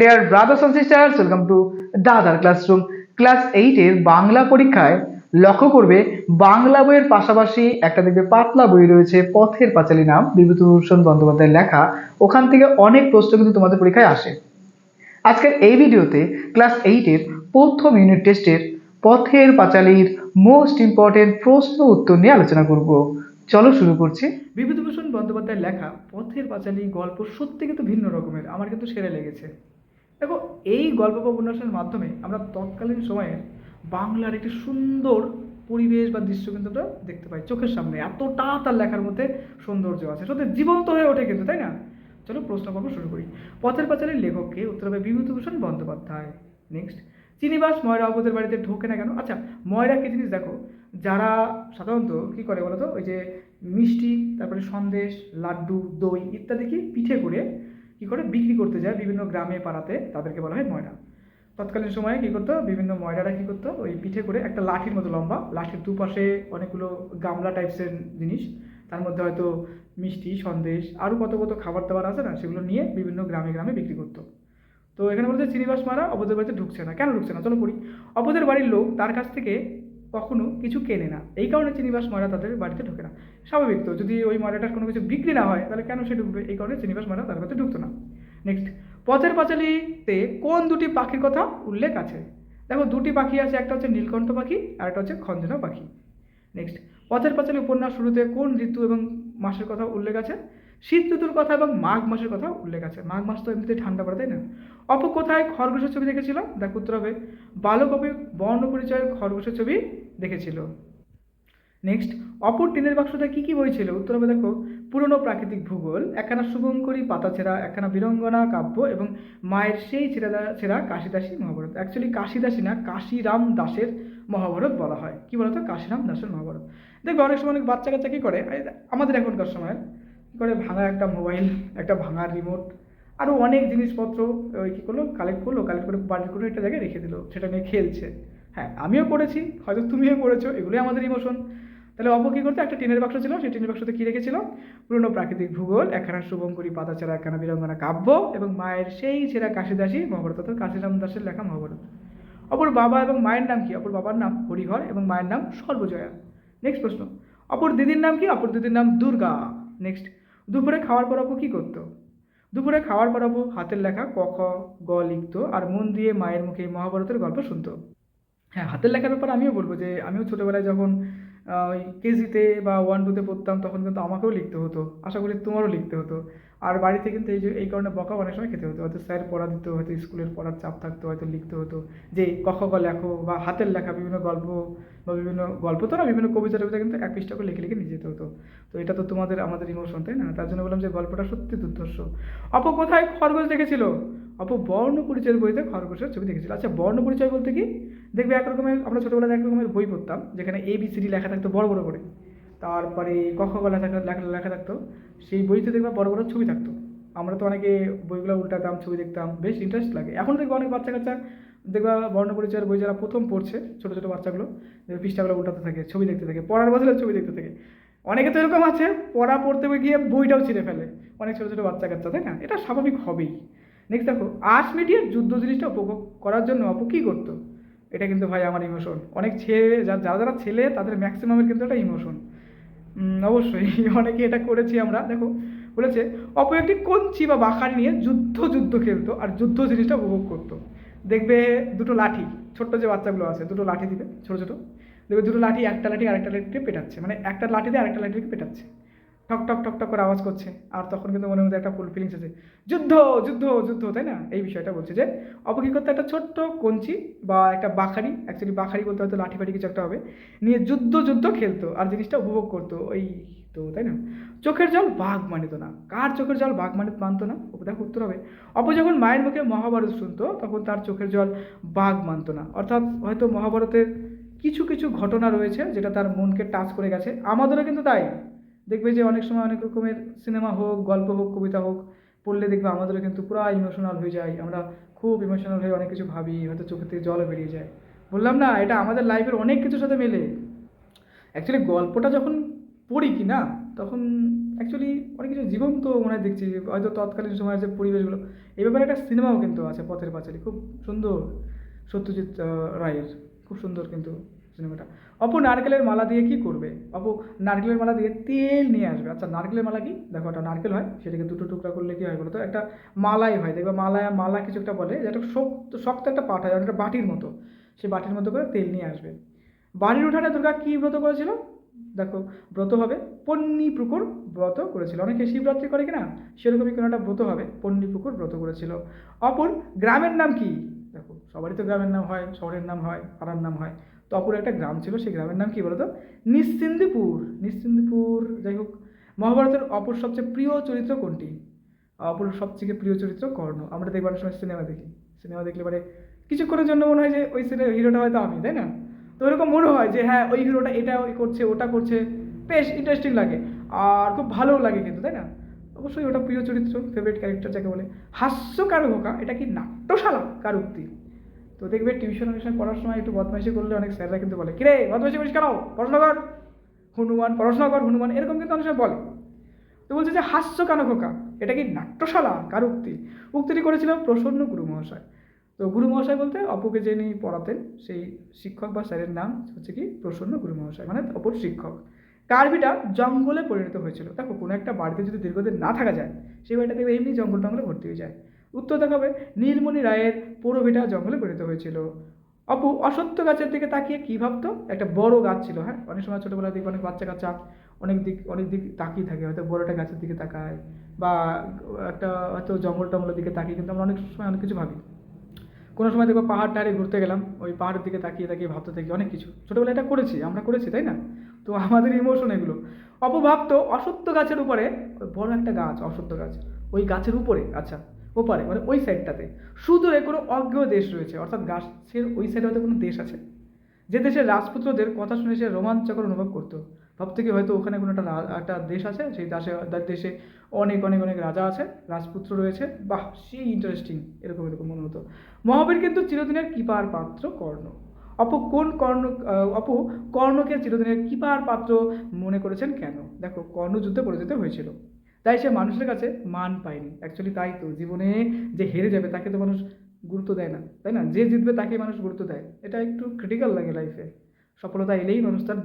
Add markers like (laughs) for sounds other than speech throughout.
Dear brothers and sisters welcome to দাদার classroom class এইটের বাংলা পরীক্ষায় লক্ষ্য করবে, বাংলা বইয়ের পাশাপাশি একটা দেখবে পাতলা বই রয়েছে, পথের পাঁচালী নাম, বিভূতিভূষণ বন্দ্যোপাধ্যায়ের লেখা। ওখান থেকে অনেক প্রশ্ন কিন্তু তোমাদের পরীক্ষায় আসে। আজকের এই ভিডিওতে ক্লাস এইটের প্রথম ইউনিট টেস্টের পথের পাঁচালীর মোস্ট ইম্পর্টেন্ট প্রশ্ন উত্তর নিয়ে আলোচনা করব। চলো শুরু করছি। বিভূতিভূষণ বন্দ্যোপাধ্যায়ের লেখা, পথের পাঁচালী গল্প সত্যি কিন্তু ভিন্ন রকমের, আমার কিন্তু সেরা লেগেছে। দেখো, এই গল্প বা উপন্যাসের মাধ্যমে আমরা তৎকালীন সময়ে বাংলার একটি সুন্দর পরিবেশ বা দৃশ্য কিন্তু আমরা দেখতে পাই চোখের সামনে। এতটা তার লেখার মধ্যে সৌন্দর্য আছে। সত্যি, জীবন্ত হয়ে ওঠে কিন্তু, তাই না? চলো প্রশ্ন পর্ব শুরু করি। পথের পাঁচালীর লেখককে উত্তর হবে বিভূতিভূষণ বন্দ্যোপাধ্যায়। নেক্সট চিনিবাস ময়রা অবদের বাড়িতে ঢোকে না কেন? আচ্ছা ময়রা কি জিনিস দেখো? যারা সাধারণত কি করে বলো তো ওই যে মিষ্টি, তারপরে সন্দেশ, লাড্ডু, দই ইত্যাদি কি পিঠে করে কি করে বিক্রি করতে যায় বিভিন্ন গ্রামে পাড়াতে, তাদেরকে বলা হয় ময়রা। তৎকালীন সময়ে কী করতো, বিভিন্ন ময়রারা কী করতো, ওই পিঠে করে একটা লাঠির মতো লম্বা, লাঠির দুপাশে অনেকগুলো গামলা টাইপসের জিনিস, তার মধ্যে হয়তো মিষ্টি, সন্দেশ আরও কত কত খাবার দাবার আছে না, সেগুলো নিয়ে বিভিন্ন গ্রামে গ্রামে বিক্রি করতো। তো এখানে বলছে চিনিবাস মারা অবদের বাড়িতে ঢুকছে না। কেন ঢুকছে না? চলো পড়ি। অবদের বাড়ির লোক তার কাছ থেকে কখনো কিছু কেনে না। এই কারণে চিনিবাস ময়রা তাদের বাড়িতে ঢোকে না। স্বাভাবিক তো, যদি ওই ময়রাটার কোনো কিছু বিক্রি না হয়, তাহলে কেন সে ঢুকবে? এই কারণে চিনিবাস ময়রা তার কাছে ঢুকতো না। নেক্সট পথের পাঁচালিতে কোন দুটি পাখির কথা উল্লেখ আছে? দেখো, দুটি পাখি আছে, একটা হচ্ছে নীলকণ্ঠ পাখি আর একটা হচ্ছে খঞ্জনা পাখি। নেক্সট পথের পাঁচালী উপন্যাস শুরুতে কোন ঋতু এবং মাসের কথা উল্লেখ আছে? শীত ঋতুর কথা এবং মাঘ মাসের কথা উল্লেখ আছে। মাঘ মাস তো এমনিতে ঠান্ডা পড়ে, তাই না? অপু কোথায় খরগোশের ছবি দেখেছিল? দেখো উত্তর হবে বালক অপু বর্ণ পরিচয়ের খরগোশের ছবি দেখেছিল। নেক্সট, অপর টিনের বাক্সতে কী কী বই ছিল? উত্তর হবে দেখো, পুরনো প্রাকৃতিক ভূগোল, একখানা শুভঙ্করী পাতা ছেঁড়া একখানা বীরঙ্গনা কাব্য এবং মায়ের সেই ছেঁড়া ছেঁড়া কাশিদাসী মহাভারত। অ্যাকচুয়ালি কাশিদাসী না, কাশিরাম দাসের মহাভারত বলা হয়। কি বলতো? কাশিরাম দাসের মহাভারত। দেখবে অনেক সময় অনেক বাচ্চা কাচ্চা কী করে? আমাদের এখনকার সময় কী করে ভাঙা একটা মোবাইল, একটা ভাঙা রিমোট আরও অনেক জিনিসপত্র, ওই কী করল কালেক্ট করল কালেক্ট করে বাড়ির কোনো একটা জায়গায় রেখে দিল, সেটা নিয়ে খেলছে। হ্যাঁ আমিও করেছি, হয়তো তুমিও করেছ, এগুলোই আমাদের ইমোশন তাহলে অপ কী করতো, একটা টিনের বাক্স ছিল, সেই টিনের বাক্সতে কী রেখেছিল? পুরনো প্রাকৃতিক ভূগোল, একখানা শুভঙ্করী পাতা ছেঁড়া একখানা বীরঙ্গনা কাব্য এবং মায়ের সেই ছেঁড়া কাশিদাসী মহাভারত অর্থাৎ কাশিরাম দাসের লেখা মহাভারত অপর বাবা এবং মায়ের নাম কি? অপর বাবার নাম হরিহর এবং মায়ের নাম সর্বজয়া। নেক্সট প্রশ্ন। অপর দিদির নাম কি? অপর দিদির নাম দুর্গা। নেক্সট দুপুরে খাওয়ার পর অপু কী করতো? দুপুরে খাওয়ার পর অপু হাতের লেখা ক, খ, গ লিখতো আর মন দিয়ে মায়ের মুখে মহাভারতের গল্প শুনতো। হ্যাঁ হাতের লেখার ব্যাপারে আমিও বলব যে আমিও ছোটোবেলায় যখন ওই কেজিতে বা ওয়ান টুতে পড়তাম তখন কিন্তু আমাকেও লিখতে হতো। আশা করি তোমারও লিখতে হতো। আর বাড়িতে কিন্তু এই যে, এই কারণে বকা অনেক সময় খেতে হতো। হয়তো স্যার পড়া দিত, হয়তো স্কুলের পড়ার চাপ থাকতো, হয়তো লিখতে হতো। যে ক খ গ লেখো বা হাতের লেখা বিভিন্ন গল্প বা বিভিন্ন গল্প তো না, বিভিন্ন কবিতা টবিতা কিন্তু এক পৃষ্ঠা করে লিখে লিখে নিয়ে যেতে হতো। তো এটা তো তোমাদের, আমাদের ইমোশন তাই না? তার জন্য বললাম যে গল্পটা সত্যি দুর্ধর্ষ। অপ কোথায়? খরগোশ দেখেছিল? অপ বর্ণ পরিচয়ের বইতে খরগোশের ছবি দেখেছিল। আচ্ছা বর্ণ পরিচয় বলতে কি? দেখবে এক রকমের, আমরা ছোটোবেলায় এক রকমের বই পড়তাম, যেখানে এ বি সি ডি লেখা থাকতো বড় বড় করে। তারপরে ক খ গ লেখা লেখা থাকতো। সেই বইতে দেখবে বড় বড় ছবি থাকতো। আমরা তো অনেকে বইগুলো উল্টাতাম, ছবি দেখতাম, বেশ ইন্টারেস্ট লাগে। এখন দেখবে অনেক বাচ্চা কাচ্চা দেখবা বর্ণ পরিচয়ের বই যারা প্রথম পড়ছে, ছোটো ছোটো বাচ্চাগুলো পৃষ্ঠাগুলো উল্টাতে থাকে, ছবি দেখতে থাকে, পড়ার বদলে ছবি দেখতে থাকে। অনেকে তো এরকম আছে, পড়া পড়তে গিয়ে বইটাও ছিঁড়ে ফেলে। অনেক ছোটো ছোটো বাচ্চা কাচ্চা তাই না? এটা স্বাভাবিক হবেই। নেক্সট দেখো, আর্টস মিডিয়ে যুদ্ধ জিনিসটা উপভোগ করার জন্য অপু কী করতো? এটা কিন্তু ভাই আমার ইমোশন অনেক ছেলে যারা যারা ছেলে, তাদের ম্যাক্সিমামের কিন্তু একটা ইমোশন অবশ্যই। (laughs) অনেকে এটা করেছি আমরা। দেখো, বলেছে, অপর একটি কঞ্চি বা বাখারি নিয়ে যুদ্ধ যুদ্ধ খেলতো আর যুদ্ধ জিনিসটা উপভোগ করতো। দেখবে দুটো লাঠি, ছোট্ট যে বাচ্চাগুলো আছে, দুটো লাঠি দিবে, ছোটো ছোটো। দেখবে দুটো লাঠি একটা লাঠি আরেকটা লাঠিকে পেটাচ্ছে। মানে একটা লাঠি দিয়ে আরেকটা লাঠিকে পেটাচ্ছে। ঠক ঠক ঠক ঠক করে আওয়াজ করছে। আর তখন কিন্তু মনের মধ্যে একটা ফুল ফিলিংস আছে। যুদ্ধ যুদ্ধ যুদ্ধ, তাই না? এই বিষয়টা বলছে যে অপু একটা ছোট্ট কঞ্চি বা একটা বাখারি অ্যাকচুয়ালি বাখারি বলতে হয়তো লাঠি ফাঠি কিছু একটা হবে, নিয়ে যুদ্ধ যুদ্ধ খেলতো আর জিনিসটা উপভোগ করতো। ওই তো, তাই না? চোখের জল বাঘ মানিত না। কার চোখের জল বাঘ মানিত মানতো না? দেখো উত্তর হবে। অপু যখন মায়ের মুখে মহাভারত শুনতো, তখন তার চোখের জল বাঘ মানতো না। অর্থাৎ হয়তো মহাভারতের কিছু কিছু ঘটনা রয়েছে, যেটা তার মনকে টাচ করে গেছে। আমাদেরও কিন্তু তাই। দেখবে যে অনেক সময় অনেক রকমের সিনেমা হোক, গল্প হোক, কবিতা হোক, পড়লে দেখবে আমাদেরও কিন্তু পুরো ইমোশনাল হয়ে যায়। আমরা খুব ইমোশনাল হয়ে অনেক কিছু ভাবি, হয়তো চোখের থেকে জলও বেরিয়ে যায়। বললাম না, এটা আমাদের লাইফের অনেক কিছুর সাথে মেলে। অ্যাকচুয়ালি গল্পটা যখন পড়ি কি না, তখন অ্যাকচুয়ালি অনেক কিছু জীবন্ত মনে হয় দেখছি। হয়তো তৎকালীন সময়ের যে পরিবেশগুলো, এই ব্যাপারে একটা সিনেমাও কিন্তু আছে পথের পাঁচালী। খুব সুন্দর। সত্যজিৎ রায়ের। খুব সুন্দর কিন্তু। সিনেমাটা অপু নারকেলের মালা দিয়ে কি করবে? অপু নারকেলের মালা দিয়ে তেল নিয়ে আসবে। আচ্ছা নারকেলের মালা কি? দেখো একটা নারকেল হয়, সেটাকে দুটো টুকরা করলে কি হয় বলো তো একটা মালাই হয়। দেখবে মালায়, মালা কিছু একটা বলে যেটা শক্ত শক্ত একটা পাট হয় অনেকটা বাটির মতো। সেই বাটির মতো করে তেল নিয়ে আসবে। বাড়ির উঠানে দুর্গা কী ব্রত করেছিল? দেখো, ব্রত হবে, পন্নী পুকুর ব্রত করেছিল। অনেকে শিবরাত্রি করে কিনা? সেরকমই কোনো একটা ব্রত হবে, পন্নী পুকুর ব্রত করেছিল। অপর গ্রামের নাম কি? দেখো, সবারই তো গ্রামের নাম হয়, শহরের নাম হয়, পাড়ার নাম হয়। তো অপর একটা গ্রাম ছিল, সেই গ্রামের নাম কি বলতো? নিশ্চিন্দিপুর নিশ্চিন্দিপুর, যাই হোক, মহাভারতের অপর সবচেয়ে প্রিয় চরিত্র কোনটি? অপর সবথেকে প্রিয় চরিত্র কর্ণ। আমরা দেখবার সময় সিনেমা দেখি। সিনেমা দেখলে পরে কিছুক্ষণের জন্য মনে হয় যে ওই সিনেমা হিরোটা হয়তো আমি, তাই না? তো ওরকম মনে হয় যে হ্যাঁ ওই হিরোটা এটা ওই করছে, ওটা করছে। বেশ ইন্টারেস্টিং লাগে। আর খুব ভালোও লাগে কিন্তু, তাই না? অবশ্যই ওটা প্রিয় চরিত্র ফেভারিট ক্যারেক্টার যাকে বলে। হাস্য কারও হোকা, এটা কি নাট্যশালা? কার উক্তি? তো দেখবে টিউশন অনুষ্ঠান পড়ার সময় একটু বদমাইশি করলে অনেক স্যাররা কিন্তু বলে, কিরে, বদমাইশি করিস কেন? পড়াশোনা কর। হনুমান, পড়াশোনা কর, হনুমান, এরকম কিন্তু অনেক সময় বলে। তো বলছে যে, হাস্য কেন খোকা? এটা কি নাট্যশালা? কার উক্তি? উক্তিটি করেছিল প্রসন্ন গুরু মহাশয় তো গুরু মহাশয় বলতে অপুকে যিনি পড়াতেন, সেই শিক্ষক বা স্যারের নাম হচ্ছে কি প্রসন্ন গুরু মহাশয় মানে অপর শিক্ষক। কার্বিটা জঙ্গলে পরিণত হয়েছিল। দেখো, কোনো একটা বাড়িতে যদি দীর্ঘদিন না থাকা যায়, সেই বাড়িটা দেখবে এমনি জঙ্গল টঙ্গলে ভর্তি হয়ে যায়। উত্তর দেখাবে নীলমণি রায়ের পৌরভিটা জঙ্গলে পরিণত হয়েছিল। অপু অসত্য গাছের দিকে তাকিয়ে কী ভাবতো? একটা বড় গাছ ছিল হ্যাঁ? অনেক সময় ছোটোবেলায় দেখবে অনেক বাচ্চা কাচ্চা অনেক দিক অনেক দিক তাকিয়ে থাকে, হয়তো বড় একটা গাছের দিকে তাকায় বা একটা হয়তো জঙ্গল টঙ্গলের দিকে তাকিয়ে, কিন্তু আমরা অনেক সময় অনেক কিছু ভাবি। কোনো সময় দেখব পাহাড় টাহাড়ে ঘুরতে গেলাম, ওই পাহাড়ের দিকে তাকিয়ে তাকিয়ে ভাবতে থাকি অনেক কিছু। ছোটোবেলায় এটা করেছি, আমরা করেছি, তাই না? তো আমাদের ইমোশন এগুলো। অপু ভাবতো অসত্য গাছের উপরে বড় একটা গাছ, অসত্য গাছ, ওই গাছের উপরে আচ্ছা ওপারে মানে ওই সাইডটাতে সুদূরে কোনো অজ্ঞেয় দেশ রয়েছে, অর্থাৎ গাছের ওই সাইডে হয়তো কোনো দেশ আছে। যে দেশের রাজপুত্রদের কথা শুনে সে রোমাঞ্চকর অনুভব করতো। ভাবতে কি হয়তো ওখানে কোনো একটা একটা দেশ আছে, সেই দেশে দেশে অনেক অনেক অনেক রাজা আছে, রাজপুত্র রয়েছে। বাহ সেই ইন্টারেস্টিং এরকম এরকম মনে হতো। মহাবীর কিন্তু চিরদিনের কৃপার পাত্র কর্ণ। অপু কোন কর্ণ অপু কর্ণকে চিরদিনের কৃপার পাত্র মনে করেছেন কেন? দেখো কর্ণ যুদ্ধে পরাজিত হয়েছিল। তাই সে মানুষের কাছে মান পায়নি। অ্যাকচুয়ালি তাই তো, জীবনে যে হেরে যাবে তাকে তো মানুষ গুরুত্ব দেয় না, তাই না? যে জিতবে তাকে মানুষ গুরুত্ব দেয়। এটা একটু ক্রিটিক্যাল লাগে লাইফে সফলতা এলেই মানুষ তার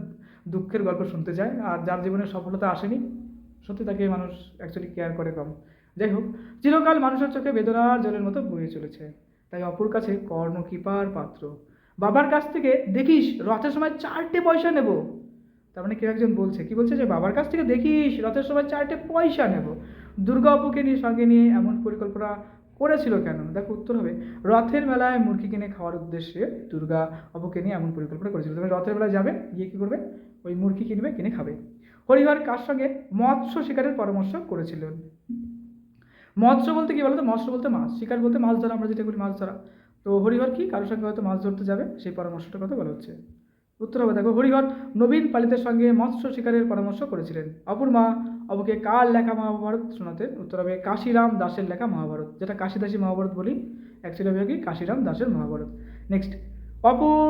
দুঃখের গল্প শুনতে চায়, আর যার জীবনে সফলতা আসেনি, সত্যি তাকে মানুষ অ্যাকচুয়ালি কেয়ার করে কম। যাই হোক, চিরকাল মানুষের চোখে বেদনার জলের মতো বয়ে চলেছে। তাই অপুর কাছে কর্ণ কৃপার পাত্র। বাবার কাছ থেকে দেখিস, রথের সময় চারটে পয়সা নেব। তার মানে কেউ একজন বলছে, কি বলছে যে, বাবার কাছ থেকে দেখিস, রথের সময় চারটে পয়সা নেব। দুর্গা অপুকে নিয়ে, সঙ্গে নিয়ে এমন পরিকল্পনা করেছিল কেন? দেখো উত্তর হবে। রথের মেলায় মুরগি কিনে খাওয়ার উদ্দেশ্যে দুর্গা অপুকে নিয়ে এমন পরিকল্পনা করেছিল। তবে রথের বেলায় যাবে, গিয়ে কী করবে? ওই মুরগি কিনবে, কিনে খাবে। হরিহর কার সঙ্গে? মৎস্য শিকারের পরামর্শ করেছিলেন। মৎস্য বলতে কি বলতো? মৎস্য বলতে মাছ, শিকার বলতে মাছ ধরা, আমরা যেটা বলি মাছ ধরা। তো হরিহর কি? কারোর সঙ্গে হয়তো মাছ ধরতে যাবে, সেই পরামর্শটার কথা বলা হচ্ছে। উত্তর হবে, দেখো, হরিহর নবীন পালিতের সঙ্গে মৎস্য শিকারের পরামর্শ করেছিলেন। অপর মা অবকে কার লেখা মহাভারত? শোনাতেন উত্তর হবে, কাশিরাম দাসের লেখা মহাভারত, যেটা কাশিদাসী মহাভারত বলি। অ্যাকচুয়ালি হবে কি, কাশিরাম দাসের মহাভারত। নেক্সট অপর,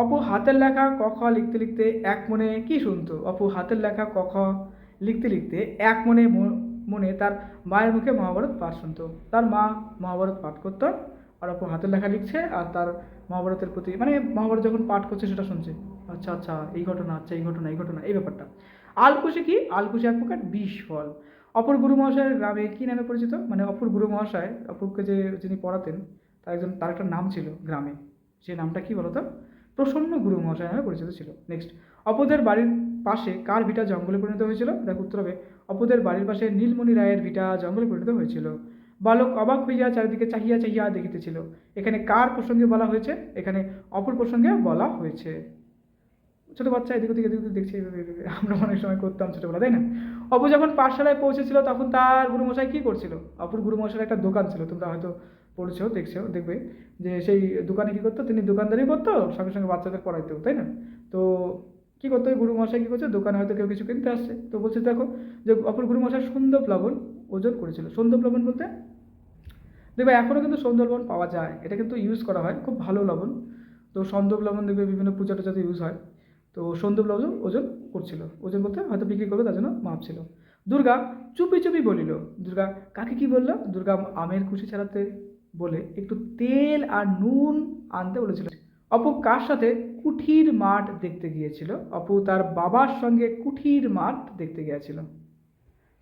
অপু হাতের লেখা ক খ লিখতে লিখতে এক মনে কি শুনতো? অপু হাতের লেখা ক খ লিখতে লিখতে এক মনে মনে তার মায়ের মুখে মহাভারত পাঠ শুনতো। তার মা মহাভারত পাঠ করতো। আর অপু হাতের লেখা লিখছে আর তার মহাভারতের প্রতি মানে মহাভারত যখন পাঠ করছে সেটা শুনছে। আচ্ছা আচ্ছা এই ঘটনা আচ্ছা এই ঘটনা এই ঘটনা, এই ব্যাপারটা। আলকুশি কি? আলকুশি এক প্রকার বিষ ফল। অপর গুরু মহাশয়ের গ্রামে কি নামে পরিচিত? মানে অপর গুরু মহাশয়, অপরকে যে যিনি পড়াতেন, তার একজন তার একটা নাম ছিল গ্রামে। সেই নামটা কি বলতো? প্রসন্ন গুরু মহাশয় নামে পরিচিত ছিল। নেক্সট অপদের বাড়ির পাশে কার ভিটা জঙ্গলে পরিণত হয়েছিল? দেখ উত্তর হবে। অপদের বাড়ির পাশে নীলমণি রায়ের ভিটা জঙ্গলে পরিণত হয়েছিল। বালক অবাক হইয়া চারিদিকে চাহিয়া চাহিয়া দেখিতেছিল। এখানে কার প্রসঙ্গে বলা হয়েছে? এখানে অপর প্রসঙ্গে বলা হয়েছে। ছোটো বাচ্চা এদিক ওদিক, এদিক দেখছে। আমরা অনেক সময় করতাম ছোটোবেলা তাই না? অপু যখন পাঠশালায় পৌঁছেছিল, তখন তার গুরুমশাই কী করছিল? অপুর গুরুমশাইয়ের একটা দোকান ছিল, তোমরা হয়তো পড়েছো, দেখছ, দেখবে যে সেই দোকানে কী করতো? তিনি দোকানদারি করতো, সঙ্গে সঙ্গে বাচ্চাদের পড়াইতো, তাই না? তো কী করতো গুরুমশাই? কী করছে? দোকানে হয়তো কেউ কিছু কিনতে আসছে। তো বলছে, দেখো, যে অপর গুরুমশাই সুন্দর লবণ ওজন করেছিল। সন্দব লবণ বলতে? দেখবে এখনও কিন্তু সন্দব পাওয়া যায়। এটা কিন্তু ইউজ করা হয়। খুব ভালো লবণ। তো সন্দব লবণ দেখবে বিভিন্ন পূজা টুজাতে ইউজ হয়। তো সন্দব লবণ ওজন করছিল। ওজন বলতে হয়তো বিক্রি করবে, তার জন্য মাপ ছিল। দুর্গা চুপি চুপি বলিল, দুর্গা, কাকে কি বলল? দুর্গা আমের খুশি ছাড়াতে বলে একটু তেল আর নুন আনতে বলেছিল। অপু কার সাথে? কুঠির মাঠ দেখতে গিয়েছিল। অপু তার বাবার সঙ্গে কুঠির মাঠ দেখতে গিয়েছিল।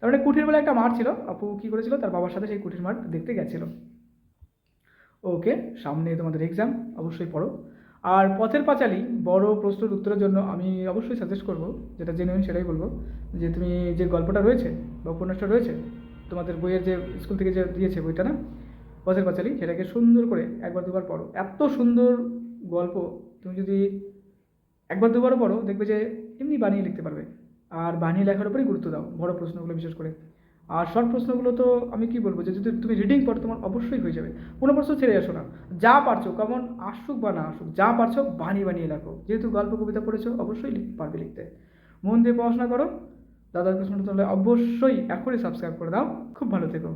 তার মানে কুঠির বলে একটা মাঠ ছিল। আপু কি করেছিল? তার বাবার সাথে সেই কুঠির মাঠ দেখতে গেছিল। ওকে, সামনে তোমাদের এক্সাম অবশ্যই পড়ো। আর পথের পাঁচালী, বড় প্রশ্নের উত্তরের জন্য আমি অবশ্যই সাজেস্ট করব, যেটা জেনুইন সেটাই বলব, যে তুমি যে গল্পটা রয়েছে বা উপন্যাসটা রয়েছে, তোমাদের বইয়ের যে স্কুল থেকে যে দিয়েছে বইটা না, পথের পাঁচালী, সেটাকে সুন্দর করে একবার দুবার পড়ো। এত সুন্দর গল্প, তুমি যদি একবার দুবারও পড়ো, দেখবে যে এমনি বানিয়ে লিখতে পারবে। আর বানিয়ে লেখার উপরেই গুরুত্ব দাও, বড় প্রশ্নগুলো বিশেষ করে। আর শর্ট প্রশ্নগুলো তো আমি কি বলব, যে যদি তুমি রিডিং পড়ো তোমার অবশ্যই হয়ে যাবে। কোনো প্রশ্ন ছেড়ে আসো না। যা পারছ, কেমন আসুক বা না আসুক, যা পারছ বানিয়ে বানিয়ে লেখো। যেহেতু গল্প, কবিতা পড়েছো, অবশ্যই পারবে লিখতে। মন দিয়ে পড়াশোনা করো। দাদা কৃষ্ণ তাহলে অবশ্যই এখনই সাবস্ক্রাইব করে দাও। খুব ভালো থেকো।